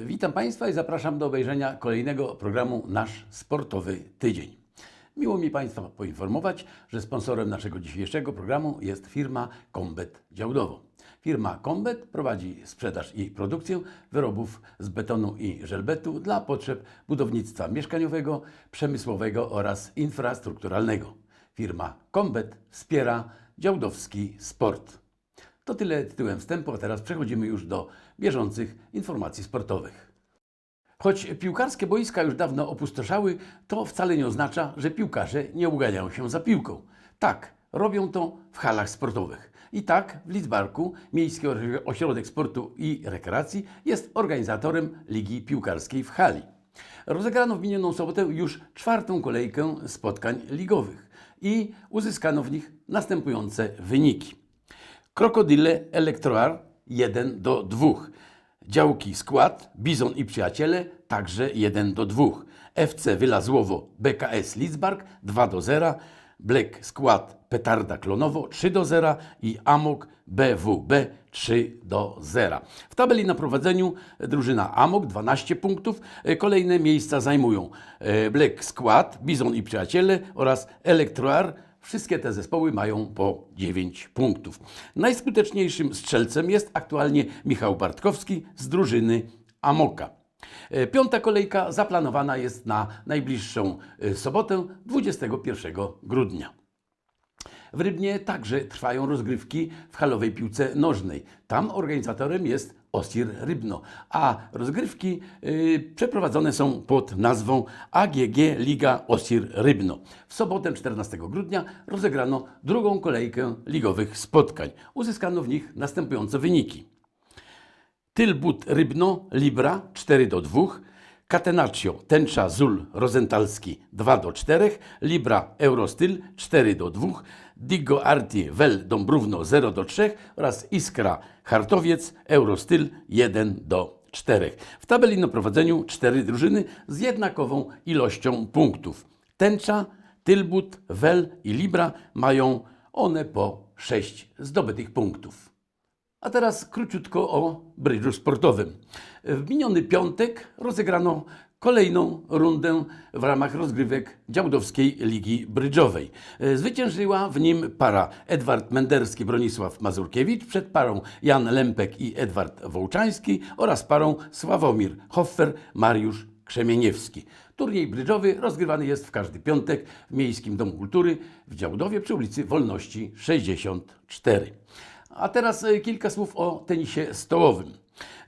Witam Państwa i zapraszam do obejrzenia kolejnego programu Nasz Sportowy Tydzień. Miło mi Państwa poinformować, że sponsorem naszego dzisiejszego programu jest firma Combet Działdowo. Firma Combet prowadzi sprzedaż i produkcję wyrobów z betonu i żelbetu dla potrzeb budownictwa mieszkaniowego, przemysłowego oraz infrastrukturalnego. Firma Combet wspiera działdowski sport. To tyle tytułem wstępu, a teraz przechodzimy już do bieżących informacji sportowych. Choć piłkarskie boiska już dawno opustoszały, to wcale nie oznacza, że piłkarze nie uganiają się za piłką. Tak, robią to w halach sportowych. I tak w Lidzbarku Miejski Ośrodek Sportu i Rekreacji jest organizatorem Ligi Piłkarskiej w hali. Rozegrano w minioną sobotę już czwartą kolejkę spotkań ligowych i uzyskano w nich następujące wyniki. Krokodyle Elektroar 1 do 2. Działki Skład, Bizon i Przyjaciele także 1 do 2. FC Wylazłowo BKS Lidzbark 2 do 0. Black Skład Petarda Klonowo 3 do 0 i Amok BWB 3 do 0. W tabeli na prowadzeniu drużyna Amok 12 punktów. Kolejne miejsca zajmują e, Black Skład, Bizon i Przyjaciele oraz Elektroar Wszystkie te zespoły mają po 9 punktów. Najskuteczniejszym strzelcem jest aktualnie Michał Bartkowski z drużyny Amoka. E, Piąta kolejka zaplanowana jest na najbliższą e, sobotę 21 grudnia. W Rybnie także trwają rozgrywki w halowej piłce nożnej. Tam organizatorem jest Osir Rybno, a rozgrywki y, przeprowadzone są pod nazwą AGG Liga Osir Rybno. W sobotę 14 grudnia rozegrano drugą kolejkę ligowych spotkań. Uzyskano w nich następujące wyniki. Tylbut Rybno, Libra 4 do 2, Catenaccio, Tęcza, Zul, Rozentalski 2 do 4, Libra, Eurostyl 4 do 2, Digo Arti, Wel, Dąbrówno 0 do 3 oraz Iskra, Hartowiec, Eurostyl 1 do 4. W tabeli na prowadzeniu cztery drużyny z jednakową ilością punktów. Tęcza, Tylbut, Wel i Libra mają one po 6 zdobytych punktów. A teraz króciutko o brydżu sportowym. W miniony piątek rozegrano kolejną rundę w ramach rozgrywek Działdowskiej Ligi Brydżowej. Zwyciężyła w nim para Edward Menderski, Bronisław Mazurkiewicz przed parą Jan Lempek i Edward Wołczański oraz parą Sławomir Hoffer, Mariusz Krzemieniewski. Turniej brydżowy rozgrywany jest w każdy piątek w Miejskim Domu Kultury w Działdowie przy ulicy Wolności 64. A teraz e, kilka słów o tenisie stołowym.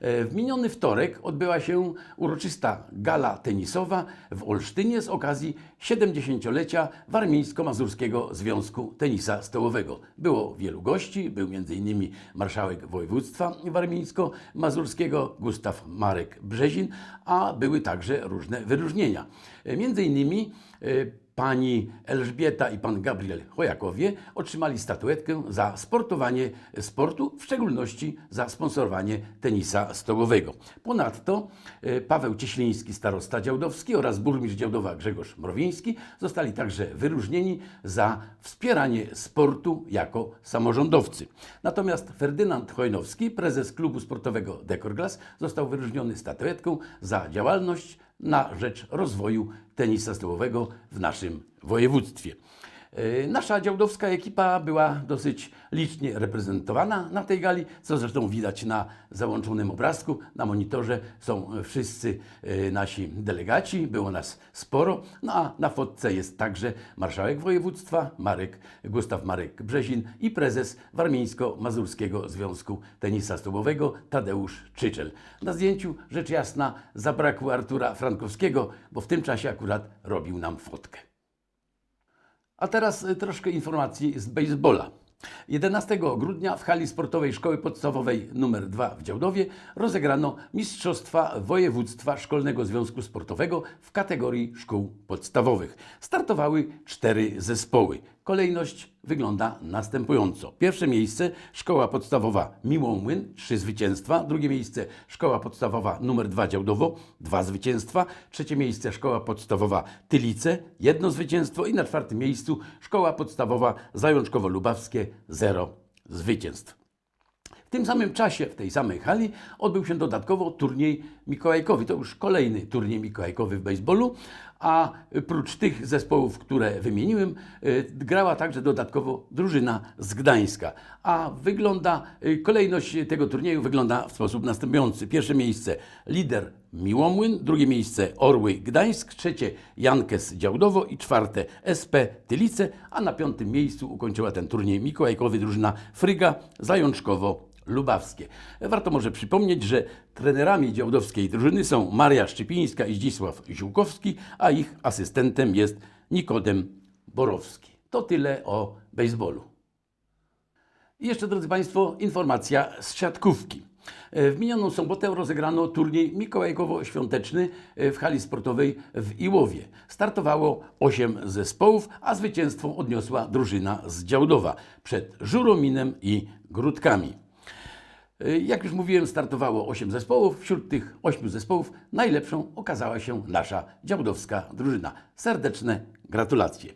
E, W miniony wtorek odbyła się uroczysta gala tenisowa w Olsztynie z okazji 70-lecia Warmińsko-Mazurskiego Związku Tenisa Stołowego. Było wielu gości, był m.in. marszałek województwa warmińsko-mazurskiego Gustaw Marek Brzezin, a były także różne wyróżnienia. E, Między innymi pani Elżbieta i pan Gabriel Chojakowie otrzymali statuetkę za sportowanie sportu, w szczególności za sponsorowanie tenisa stołowego. Ponadto e, Paweł Cieśliński, starosta działdowski oraz burmistrz Działdowa Grzegorz Mrowiński zostali także wyróżnieni za wspieranie sportu jako samorządowcy. Natomiast Ferdynand Chojnowski, prezes klubu sportowego Dekorglas, został wyróżniony statuetką za działalność na rzecz rozwoju tenisa stołowego w naszym województwie. E, Nasza działdowska ekipa była dosyć licznie reprezentowana na tej gali, co zresztą widać na załączonym obrazku. Na monitorze są wszyscy e, nasi delegaci, było nas sporo, no a na fotce jest także marszałek województwa Marek, Gustaw Marek Brzezin i prezes Warmińsko-Mazurskiego Związku Tenisa Stołowego Tadeusz Czyczel. Na zdjęciu rzecz jasna zabrakło Artura Frankowskiego, bo w tym czasie akurat robił nam fotkę. A teraz y, troszkę informacji z baseballa. 11 grudnia w hali sportowej Szkoły Podstawowej nr 2 w Działdowie rozegrano Mistrzostwa Województwa Szkolnego Związku Sportowego w kategorii szkół podstawowych. Startowały cztery zespoły. Kolejność wygląda następująco. Pierwsze miejsce Szkoła Podstawowa Miłomłyn, trzy zwycięstwa. Drugie miejsce Szkoła Podstawowa nr 2 Działdowo, dwa zwycięstwa. Trzecie miejsce Szkoła Podstawowa Tylice, jedno zwycięstwo. I na czwartym miejscu Szkoła Podstawowa Zajączkowo-Lubawskie, zero zwycięstw. W tym samym czasie, w tej samej hali, odbył się dodatkowo turniej mikołajkowy. To już kolejny turniej mikołajkowy w baseballu, a prócz tych zespołów, które wymieniłem, y, grała także dodatkowo drużyna z Gdańska. A wygląda, y, kolejność tego turnieju wygląda w sposób następujący. Pierwsze miejsce lider Miłomłyn, drugie miejsce Orły Gdańsk, trzecie Jankes Działdowo i czwarte SP Tylice, a na piątym miejscu ukończyła ten turniej mikołajkowy drużyna Fryga Zajączkowo Lubawskie. Warto może przypomnieć, że trenerami działdowskiej drużyny są Maria Szczypińska i Zdzisław Ziółkowski, a ich asystentem jest Nikodem Borowski. To tyle o baseballu. I jeszcze, drodzy Państwo, informacja z siatkówki. E, W minioną sobotę rozegrano turniej mikołajkowo-świąteczny e, w hali sportowej w Iłowie. Startowało 8 zespołów, a zwycięstwo odniosła drużyna z Działdowa przed Żurominem i Grudkami. E, Jak już mówiłem, startowało 8 zespołów. Wśród tych 8 zespołów najlepszą okazała się nasza działdowska drużyna. Serdeczne gratulacje.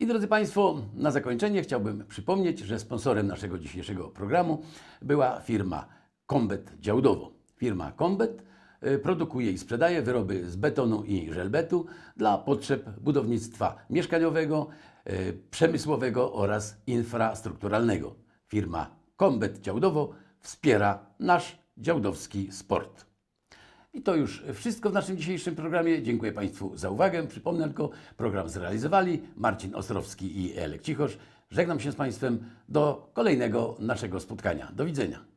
I drodzy Państwo, na zakończenie chciałbym przypomnieć, że sponsorem naszego dzisiejszego programu była firma Combet Działdowo. Firma Combet y, produkuje i sprzedaje wyroby z betonu i żelbetu dla potrzeb budownictwa mieszkaniowego, y, przemysłowego oraz infrastrukturalnego. Firma Combet Działdowo wspiera nasz działdowski sport. I to już wszystko w naszym dzisiejszym programie. Dziękuję Państwu za uwagę. Przypomnę tylko, program zrealizowali Marcin Ostrowski i Elek Cichosz. Żegnam się z Państwem do kolejnego naszego spotkania. Do widzenia.